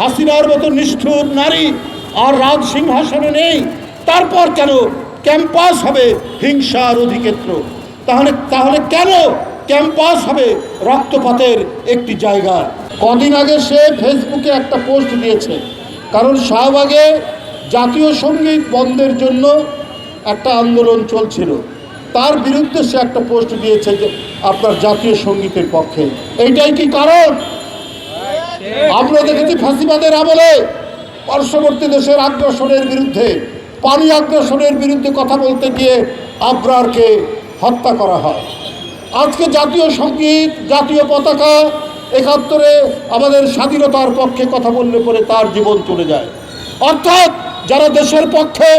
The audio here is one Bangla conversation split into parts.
হাসিনার মতো নিষ্ঠুর নারী আর রাজ সিংহাসনে নেই। তারপর কেন ক্যাম্পাস হবে হিংসার অধিক্ষেত্র? তাহলে তাহলে কেন ক্যাম্পাস হবে রক্তপাতের একটি জায়গা? কদিন আগে সে ফেসবুকে একটা পোস্ট দিয়েছে। কারণ শাহবাগে জাতীয় সংগীত বন্ধের জন্য একটা আন্দোলন চলছিল। তার বিরুদ্ধে সে একটা পোস্ট দিয়েছে যে আপনার জাতীয় সঙ্গীতের পক্ষে। এইটাই কি কারণ? আমরা দেখেছি ফাঁসিবাদের আমলে পার্শ্ববর্তী দেশের আগ্রাসনের বিরুদ্ধে, পানি আগ্রাসনের বিরুদ্ধে কথা বলতে গিয়ে আবরারকে হত্যা করা হয়। আজকে জাতীয় সংগীত জাতীয় পতাকা একাত্তরে আমাদের স্বাধীনতার পক্ষে কথা বললে পরে তার জীবন চলে যায়। অর্থাৎ যারা দেশের পক্ষে,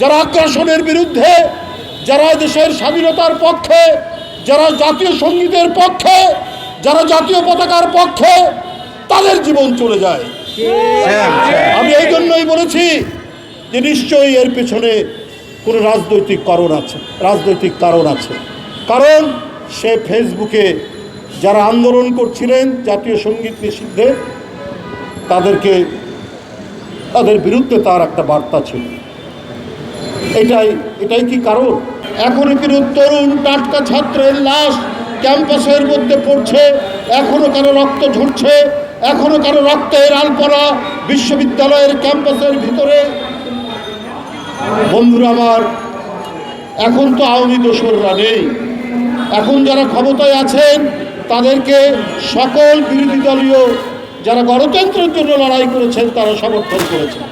যারা আগ্রাসনের বিরুদ্ধে, যারা দেশের স্বাধীনতার পক্ষে, যারা জাতীয় সঙ্গীতের পক্ষে, যারা জাতীয় পতাকার পক্ষে তাদের জীবন চলে যায়। আমি এই জন্যই বলেছি যে নিশ্চয়ই এর পেছনে কোনো রাজনৈতিক কারণ আছে রাজনৈতিক কারণ আছে। কারণ সে ফেসবুকে যারা আন্দোলন করছিলেন জাতীয় সংগীত নিষিদ্ধে তাদেরকে তাদের বিরুদ্ধে তার একটা বার্তা ছিল। এটাই এটাই কি কারণ? এখনও কিন্তু তরুণ টাটকা ছাত্রের লাশ ক্যাম্পাসের মধ্যে পড়ছে এখনও কেন রক্ত ঝরছে? এখনও কারও রক্ত রক্তের আলপনা বিশ্ববিদ্যালয়ের ক্যাম্পাসের ভিতরে। বন্ধুরা আমার এখন তো আওয়ামী দোসররা নেই। এখন যারা ক্ষমতায় আছেন তাদেরকে সকল বিরোধী দলীয় যারা গণতন্ত্রের জন্য লড়াই করেছেন তারা সমর্থন করেছেন।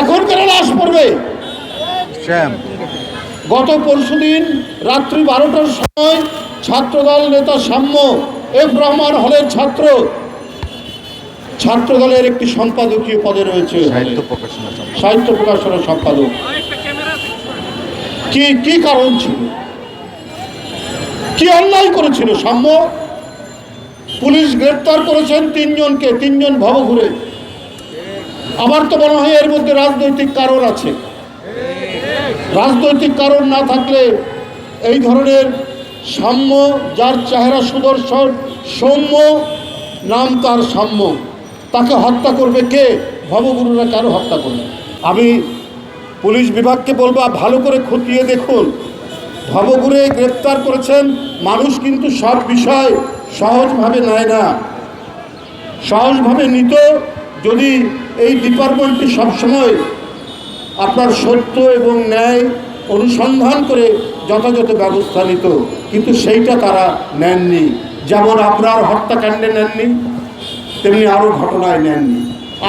এখন কেন লাশ পড়বে। গত পরশুদিন রাত্রি বারোটার সময় ছাত্রদল নেতা সাম্য এফ রহমান হলের ছাত্র ছাত্রদলের একটি সম্পাদকীয় পদে রয়েছে। সাহিত্য প্রকাশনা সাহিত্য প্রকাশনের সম্পাদক। কি কি কারণ ছিল? কি অন্যায় করেছিল? সাম্য? পুলিশ গ্রেপ্তার করেছেন তিনজনকে তিনজন ভবঘুরে। আমার তো মনে হয় এর মধ্যে রাজনৈতিক কারণ আছে। রাজনৈতিক কারণ না থাকলে এই ধরনের সাম্য যার চেহারা সুদর্শন সৌম্য নাম তার সাম্য। তাকে হত্যা করবে কে? ভবগুরুরা কেন হত্যা করবে আমি পুলিশ বিভাগকে বলব ভালো করে খতিয়ে দেখুন। ভবগুরে গ্রেপ্তার করেছেন, মানুষ কিন্তু সব বিষয় সহজভাবে নেয় না। সহজভাবে নিত, যদি এই ডিপার্টমেন্টটি সবসময় আপনার সত্য এবং ন্যায় অনুসন্ধান করে যথাযথ ব্যবস্থা নিত, কিন্তু সেইটা তারা নেননি। যেমন আপনার হত্যাকাণ্ডে নেননি তেমনি আরও ঘটনায় নেননি।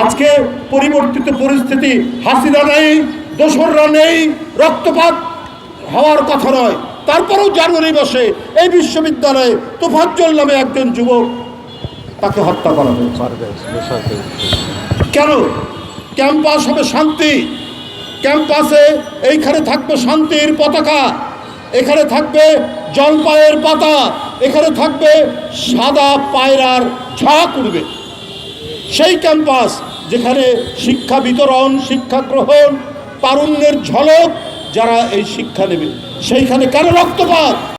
আজকে পরিবর্তিত পরিস্থিতি হাসিনা নেই দোসররা নেই রক্তপাত হওয়ার কথা নয়। তারপরেও জানুয়ারি মাসে এই বিশ্ববিদ্যালয়ে তোফাজ্জল নামে একজন যুবক তাকে হত্যা করা হয়েছে। কেন? ক্যাম্পাস হবে শান্তি। ক্যাম্পাসে এইখানে থাকবে শান্তির পতাকা। এখানে থাকবে জলপায়ের পাতা। এখানে থাকবে সাদা পায়রার ঝাঁক উঠবে সেই ক্যাম্পাস যেখানে শিক্ষা বিতরণ, শিক্ষা গ্রহণ তারুণ্যের ঝলক যারা এই শিক্ষা নেবে, সেইখানে কেন রক্তপাত?